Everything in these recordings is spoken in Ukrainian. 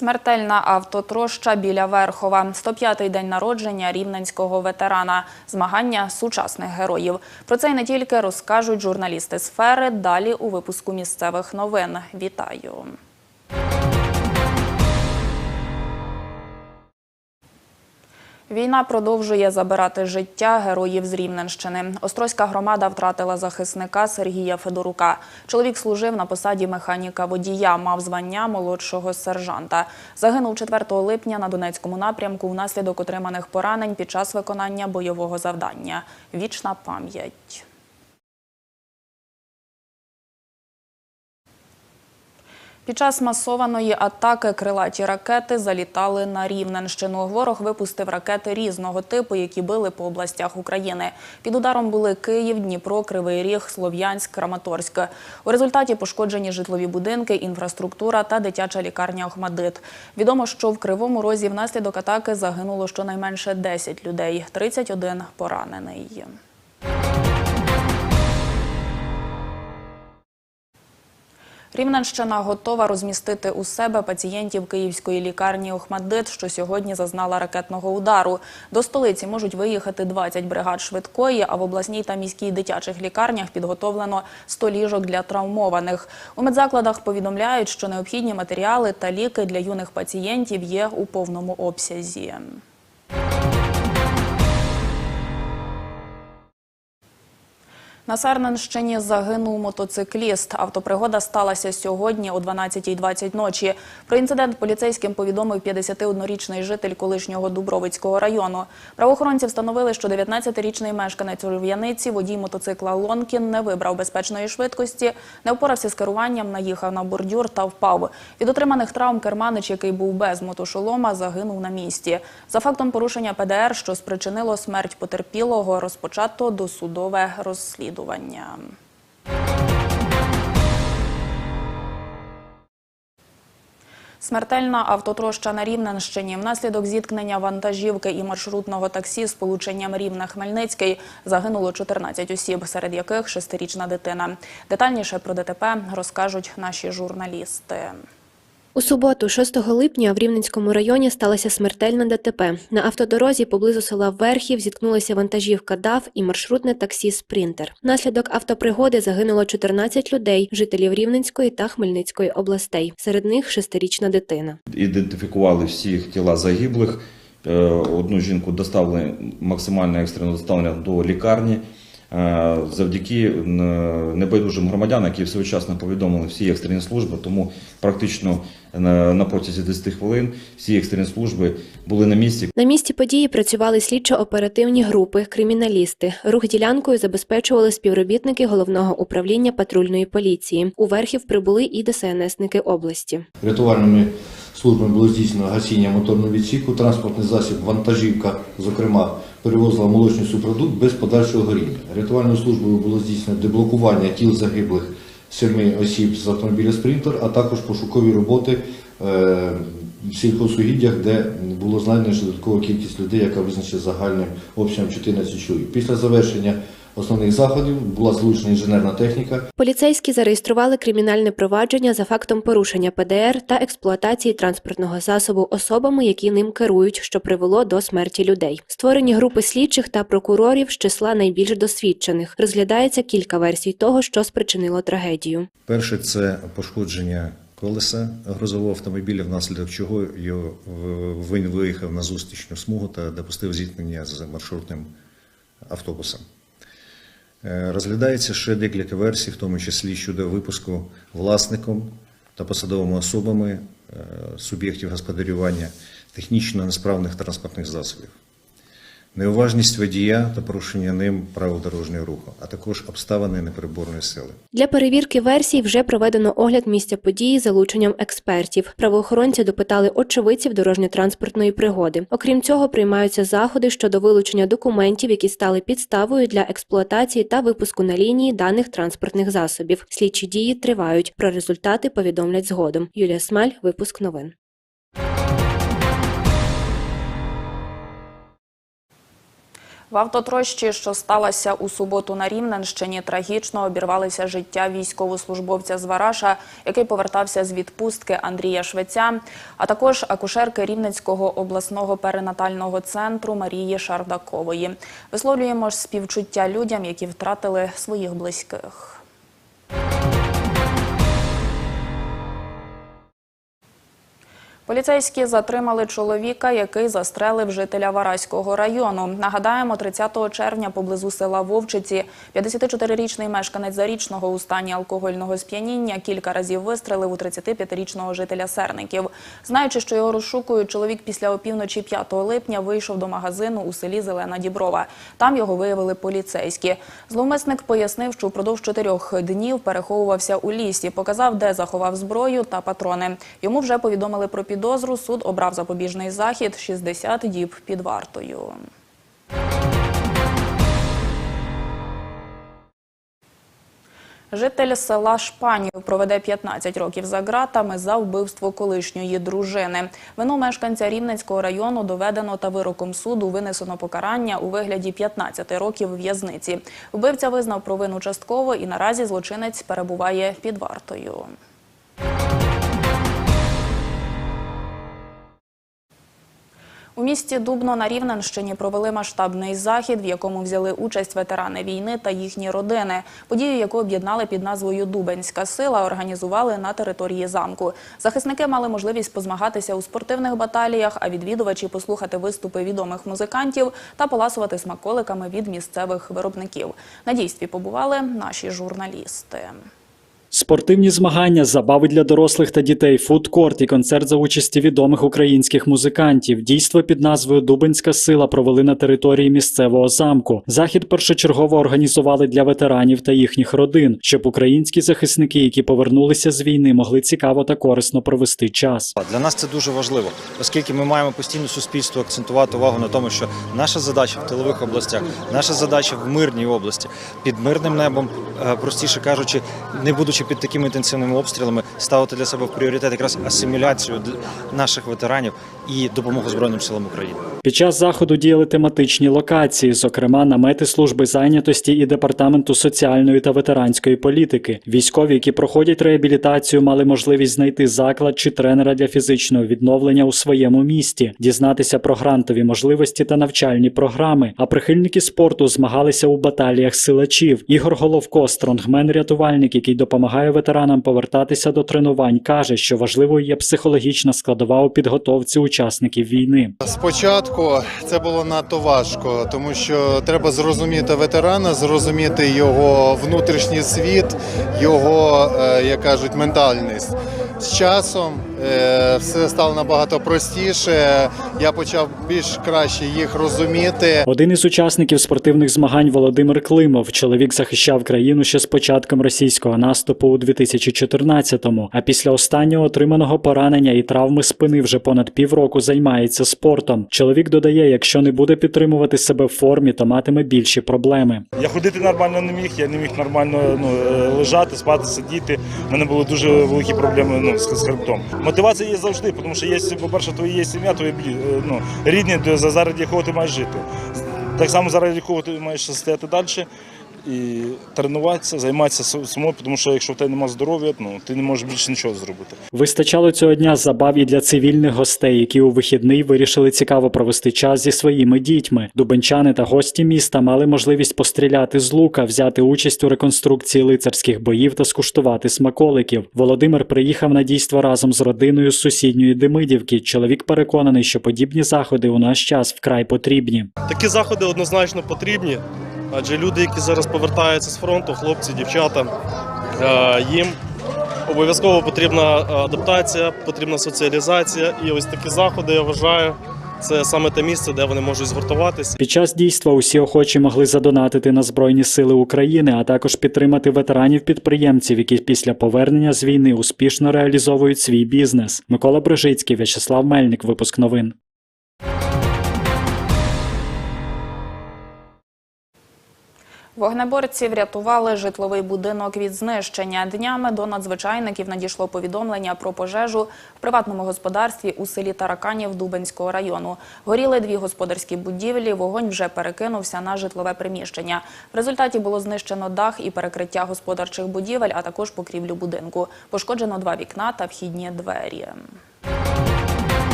Смертельна автотроща біля Верхова. 105-й день народження рівненського ветерана. Змагання сучасних героїв. Про це й не тільки розкажуть журналісти сфери. Далі у випуску місцевих новин. Вітаю! Війна продовжує забирати життя героїв з Рівненщини. Острозька громада втратила захисника Сергія Федорука. Чоловік служив на посаді механіка водія, мав звання молодшого сержанта. Загинув 4 липня на Донецькому напрямку внаслідок отриманих поранень під час виконання бойового завдання. Вічна пам'ять. Під час масованої атаки крилаті ракети залітали на Рівненщину. Ворог випустив ракети різного типу, які били по областях України. Під ударом були Київ, Дніпро, Кривий Ріг, Слов'янськ, Краматорськ. У результаті пошкоджені житлові будинки, інфраструктура та дитяча лікарня Охмадит. Відомо, що в Кривому Розі внаслідок атаки загинуло щонайменше 10 людей, 31 поранений. Рівненщина готова розмістити у себе пацієнтів київської лікарні Охмаддит, що сьогодні зазнала ракетного удару. До столиці можуть виїхати 20 бригад швидкої, а в обласній та міській дитячих лікарнях підготовлено 100 ліжок для травмованих. У медзакладах повідомляють, що необхідні матеріали та ліки для юних пацієнтів є у повному обсязі. На Сарненщині загинув мотоцикліст. Автопригода сталася сьогодні о 12.20 ночі. Про інцидент поліцейським повідомив 51-річний житель колишнього Дубровицького району. Правоохоронці встановили, що 19-річний мешканець Рів'яниці, водій мотоцикла Лонкін, не вибрав безпечної швидкості, не впорався з керуванням, наїхав на бордюр та впав. Від отриманих травм керманич, який був без мотошолома, загинув на місці. За фактом порушення ПДР, що спричинило смерть потерпілого, розпочато досудове розслідування. Смертельна автотроща на Рівненщині. Внаслідок зіткнення вантажівки і маршрутного таксі з полученням Рівне-Хмельницький загинуло 14 осіб, серед яких шестирічна дитина. Детальніше про ДТП розкажуть наші журналісти. У суботу, 6 липня, в Рівненському районі сталося смертельне ДТП. На автодорозі поблизу села Верхів зіткнулися вантажівка ДАВ і маршрутне таксі «Спринтер». Внаслідок автопригоди загинуло 14 людей, жителів Рівненської та Хмельницької областей. Серед них шестирічна дитина. Ідентифікували всіх тіла загиблих. Е, Одну жінку доставили максимально екстрено доставлення до лікарні. Е, Завдяки е, небайдужим громадянам, які своєчасно повідомили всі екстрені служби, тому практично на на протязі 10 хвилин всі екстрені служби були на місці. На місці події працювали слідчо-оперативні групи, криміналісти. Рух ділянкою забезпечували співробітники головного управління патрульної поліції. У Верхів прибули і ДСНСники області. Рятувальними службами було здійснено гасіння моторного відсіку, транспортний засіб, вантажівка, зокрема, перевозила молочний супродукт без подальшого горіння. Рятувальною службою було здійснено деблокування тіл загиблих семи осіб з автомобіля Спринтер, а також пошукові роботи е, в сільхозугіддях, де було знайдено ще додаткова кількість людей, яка визначена загальним обсягом 14 чоловік. Після завершення основних заходів була залучена інженерна техніка, Поліцейські зареєстрували кримінальне провадження за фактом порушення ПДР та експлуатації транспортного засобу особами, які ним керують, що привело до смерті людей. Створені групи слідчих та прокурорів з числа найбільш досвідчених. Розглядається кілька версій того, що спричинило трагедію. Перше це пошкодження колеса грузового автомобіля, внаслідок чого його він виїхав на зустрічну смугу та допустив зіткнення з маршрутним автобусом. Е, Розглядається ще декілька версій, в тому числі щодо випуску власником та посадовими особами е, суб'єктів господарювання технічно несправних транспортних засобів. Неуважність водія та порушення ним правил дорожнього руху, а також обставини непереборної сили. Для перевірки версій вже проведено огляд місця події залученням експертів. Правоохоронці допитали очевидців дорожньо-транспортної пригоди. Окрім цього, приймаються заходи щодо вилучення документів, які стали підставою для експлуатації та випуску на лінії даних транспортних засобів. Слідчі дії тривають. Про результати повідомлять згодом. Юлія Смаль, випуск новин. В автотрощі, що сталося у суботу на Рівненщині, трагічно обірвалося життя військовослужбовця з Вараша, який повертався з відпустки Андрія Швеця, а також акушерки Рівненського обласного перинатального центру Марії Шардакової. Висловлюємо ж співчуття людям, які втратили своїх близьких. Поліцейські затримали чоловіка, який застрелив жителя Вараського району. Нагадаємо, 30 червня поблизу села Вовчиці 54-річний мешканець Зарічного у стані алкогольного сп'яніння кілька разів вистрелив у 35-річного жителя Серників. Знаючи, що його розшукують, чоловік після опівночі 5 липня вийшов до магазину у селі Зелена Діброва. Там його виявили поліцейські. Зловмисник пояснив, що впродовж чотирьох днів переховувався у лісі, показав, де заховав зброю та патрони. Йому вже повідомили про підозру. Суд обрав запобіжний захід 60 діб під вартою. Житель села Шпанів проведе 15 років за ґратами за вбивство колишньої дружини. Вину мешканця Рівненського району доведено та вироком суду винесено покарання у вигляді 15 років в'язниці. Вбивця визнав провину частково і наразі злочинець перебуває під вартою. У місті Дубно на Рівненщині провели масштабний захід, в якому взяли участь ветерани війни та їхні родини. Подію, яку об'єднали під назвою Дубенська сила, організували на території замку. Захисники мали можливість позмагатися у спортивних баталіях, а відвідувачі послухати виступи відомих музикантів та поласувати смаколиками від місцевих виробників. На дійстві побували наші журналісти. Спортивні змагання, забави для дорослих та дітей, фудкорт і концерт за участі відомих українських музикантів. Дійство під назвою Дубинська сила провели на території місцевого замку. Захід першочергово організували для ветеранів та їхніх родин, щоб українські захисники, які повернулися з війни, могли цікаво та корисно провести час. Для нас це дуже важливо, оскільки ми маємо постійно суспільство акцентувати увагу на тому, що наша задача в тилових областях, наша задача в мирній області, під мирним небом, е, простіше кажучи, не будучи під такими інтенсивними обстрілами, ставити для себе в пріоритет якраз асиміляцію наших ветеранів і допомогу Збройним силам України. Під час заходу діяли тематичні локації, зокрема намети служби зайнятості і департаменту соціальної та ветеранської політики. Військові, які проходять реабілітацію, мали можливість знайти заклад чи тренера для фізичного відновлення у своєму місті, дізнатися про грантові можливості та навчальні програми. А прихильники спорту змагалися у баталіях силачів. Ігор Головко, стронгмен-рятувальник, який допомагає ветеранам повертатися до тренувань, каже, що важливою є психологічна складова у підготовці учасників війни. Спочатку це було надто важко, тому що треба зрозуміти ветерана, зрозуміти його внутрішній світ, його, е, як кажуть, ментальність. З часом все стало набагато простіше. Я почав більш краще їх розуміти. Один із учасників спортивних змагань Володимир Климов. Чоловік захищав країну ще з початком російського наступу у 2014-му, А після останнього отриманого поранення і травми спини вже понад півроку займається спортом. Чоловік додає, якщо не буде підтримувати себе в формі, то матиме більші проблеми. Я ходити нормально не міг, я не міг нормально ну, е, лежати, спати, сидіти. У мене були дуже великі проблеми ну, з, з хребтом. Мотивація є завжди, тому що є, по-перше, твоя є сім'я, твої е, ну, рідні, заради якого ти маєш жити. Так само заради якого ти маєш стояти далі і тренуватися, займатися самою, тому що якщо в тебе немає здоров'я, ну, ти не можеш більше нічого зробити. Вистачало цього дня забав і для цивільних гостей, які у вихідний вирішили цікаво провести час зі своїми дітьми. Дубенчани та гості міста мали можливість постріляти з лука, взяти участь у реконструкції лицарських боїв та скуштувати смаколиків. Володимир приїхав на дійство разом з родиною з сусідньої Демидівки. Чоловік переконаний, що подібні заходи у наш час вкрай потрібні. Такі заходи однозначно потрібні, адже люди, які зараз повертаються з фронту, хлопці, дівчата, е, їм обов'язково потрібна адаптація, потрібна соціалізація. І ось такі заходи, я вважаю, це саме те місце, де вони можуть згуртуватися. Під час дійства усі охочі могли задонатити на Збройні Сили України, а також підтримати ветеранів-підприємців, які після повернення з війни успішно реалізовують свій бізнес. Микола Брижицький, В'ячеслав Мельник, випуск новин. Вогнеборці врятували житловий будинок від знищення. Днями до надзвичайників надійшло повідомлення про пожежу в приватному господарстві у селі Тараканів Дубенського району. Горіли дві господарські будівлі, вогонь вже перекинувся на житлове приміщення. В результаті було знищено дах і перекриття господарчих будівель, а також покрівлю будинку. Пошкоджено два вікна та вхідні двері.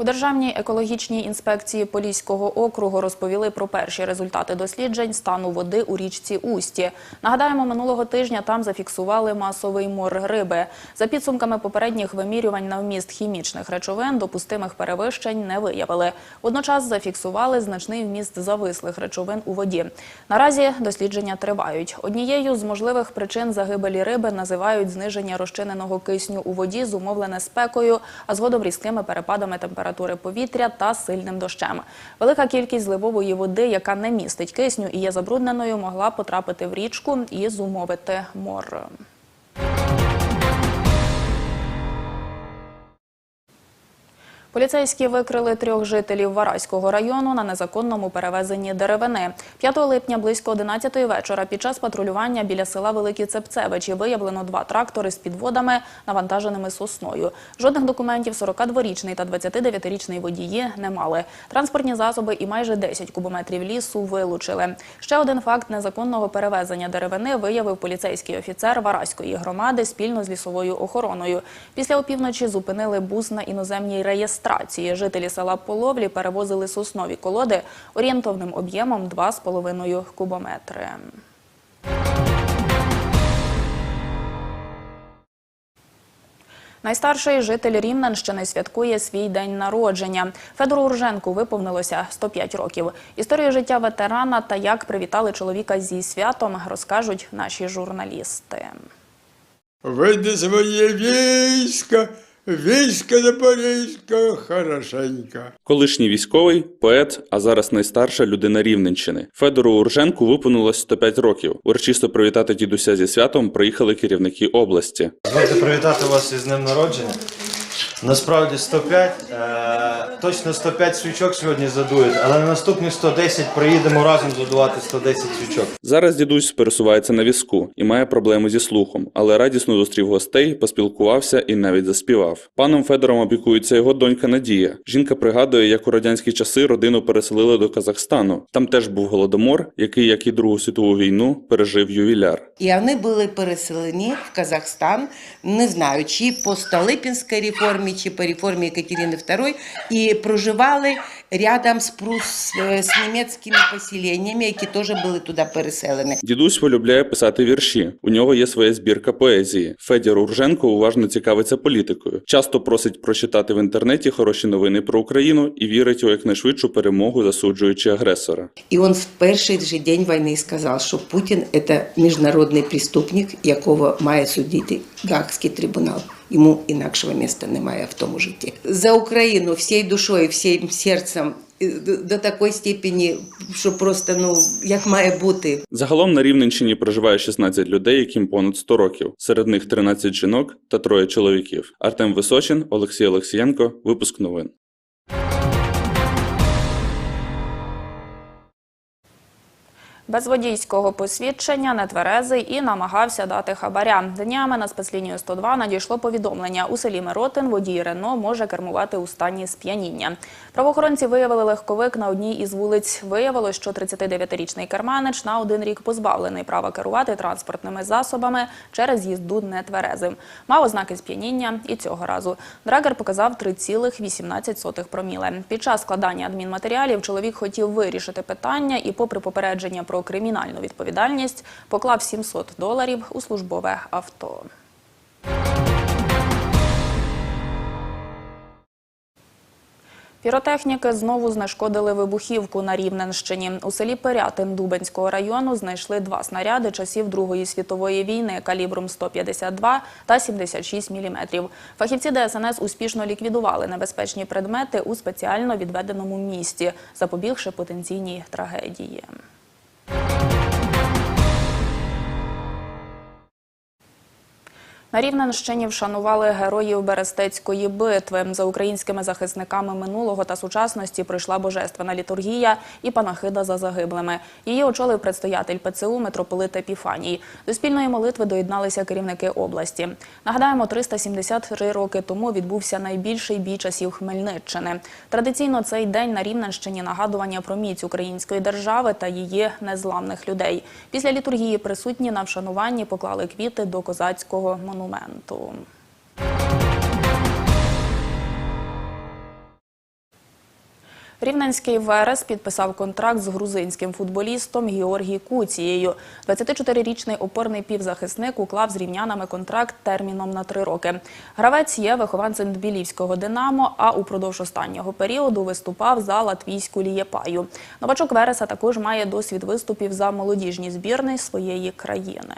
У Державній екологічній інспекції Поліського округу розповіли про перші результати досліджень стану води у річці Усті. Нагадаємо, минулого тижня там зафіксували масовий мор риби. За підсумками попередніх вимірювань на вміст хімічних речовин допустимих перевищень не виявили. Водночас зафіксували значний вміст завислих речовин у воді. Наразі дослідження тривають. Однією з можливих причин загибелі риби називають зниження розчиненого кисню у воді, зумовлене спекою, а згодом різкими перепадами температури повітря та сильним дощем. Велика кількість зливової води, яка не містить кисню і є забрудненою, могла потрапити в річку і зумовити мор. Поліцейські викрили трьох жителів Вараського району на незаконному перевезенні деревини. 5 липня близько 11 вечора під час патрулювання біля села Великі Цепцевичі виявлено два трактори з підводами, навантаженими сосною. Жодних документів 42-річний та 29-річний водії не мали. Транспортні засоби і майже 10 кубометрів лісу вилучили. Ще один факт незаконного перевезення деревини виявив поліцейський офіцер Вараської громади спільно з лісовою охороною. Після опівночі зупинили бус на іноземній реєстрації. Жителі села Половлі перевозили соснові колоди орієнтовним об'ємом 2,5 кубометри. Найстарший житель Рівненщини святкує свій день народження. Федору Урженку виповнилося 105 років. Історію життя ветерана та як привітали чоловіка зі святом, розкажуть наші журналісти. Вийди своє військо, військо Запорізька хорошенька. Колишній військовий, поет, а зараз найстарша людина Рівненщини. Федору Урженку виповнилось 105 років. Урочисто привітати дідуся зі святом приїхали керівники області. Дозвольте привітати вас із днем народження. Насправді 105, е, точно 105 свічок сьогодні задують, але на наступні 110 приїдемо разом задувати 110 свічок. Зараз дідусь пересувається на візку і має проблеми зі слухом, але радісно зустрів гостей, поспілкувався і навіть заспівав. Паном Федором опікується його донька Надія. Жінка пригадує, як у радянські часи родину переселили до Казахстану. Там теж був голодомор, який, як і Другу світову війну, пережив ювіляр. І вони були переселені в Казахстан, не знаю, чи по Столипінській реформі, чи по реформі Екатерини II, і проживали рядом з, прус, з німецькими поселеннями, які теж були туди переселені. Дідусь полюбляє писати вірші. У нього є своя збірка поезії. Федір Урженко уважно цікавиться політикою. Часто просить прочитати в інтернеті хороші новини про Україну і вірить у якнайшвидшу перемогу, засуджуючи агресора. І він в перший же день війни сказав, що Путін – це міжнародний преступник, якого має судити Гаагський трибунал. Йому інакшого місця немає в тому житті. За Україну всією душою, всім серцем до- такої степені, що просто ну як має бути. Загалом на Рівненщині проживає 16 людей, яким понад 100 років. Серед них 13 жінок та троє чоловіків. Артем Височин, Олексій Олексієнко. Випуск новин. Без водійського посвідчення нетверезий і намагався дати хабаря. Днями на спецлінію 102 надійшло повідомлення. У селі Миротин водій Рено може кермувати у стані сп'яніння. Правоохоронці виявили легковик на одній із вулиць. Виявилось, що 39-річний керманич на один рік позбавлений права керувати транспортними засобами через їзду нетверезим. Мав ознаки сп'яніння і цього разу. Драгер показав 3,18 проміле. Під час складання адмінматеріалів чоловік хотів вирішити питання і, попри попередження про кримінальну відповідальність, поклав 700 доларів у службове авто. Піротехніки знову знешкодили вибухівку на Рівненщині. У селі Пирятин Дубенського району знайшли два снаряди часів Другої світової війни калібром 152 та 76 мм. Фахівці ДСНС успішно ліквідували небезпечні предмети у спеціально відведеному місті, запобігши потенційній трагедії. На Рівненщині вшанували героїв Берестецької битви. За українськими захисниками минулого та сучасності пройшла божественна літургія і панахида за загиблими. Її очолив предстоятель ПЦУ митрополит Епіфаній. До спільної молитви доєдналися керівники області. Нагадаємо, 373 роки тому відбувся найбільший бій часів Хмельниччини. Традиційно цей день на Рівненщині нагадування про міць української держави та її незламних людей. Після літургії присутні на вшануванні поклали квіти до козацького монументу. Рівненський Верес підписав контракт з грузинським футболістом Георгій Куцією. 24-річний опорний півзахисник уклав з рівнянами контракт терміном на три роки. Гравець є вихованцем Тбілівського «Динамо», а упродовж останнього періоду виступав за латвійську «Лієпаю». Новачок Вереса також має досвід виступів за молодіжні збірни своєї країни.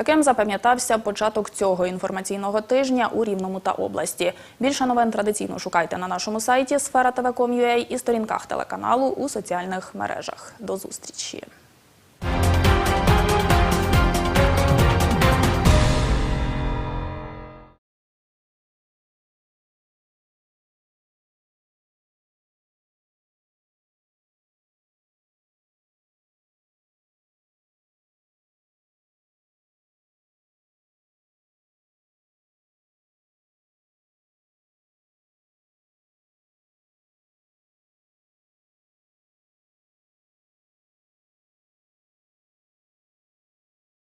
Таким запам'ятався початок цього інформаційного тижня у Рівному та області. Більше новин традиційно шукайте на нашому сайті sfera.tv.com.ua і сторінках телеканалу у соціальних мережах. До зустрічі!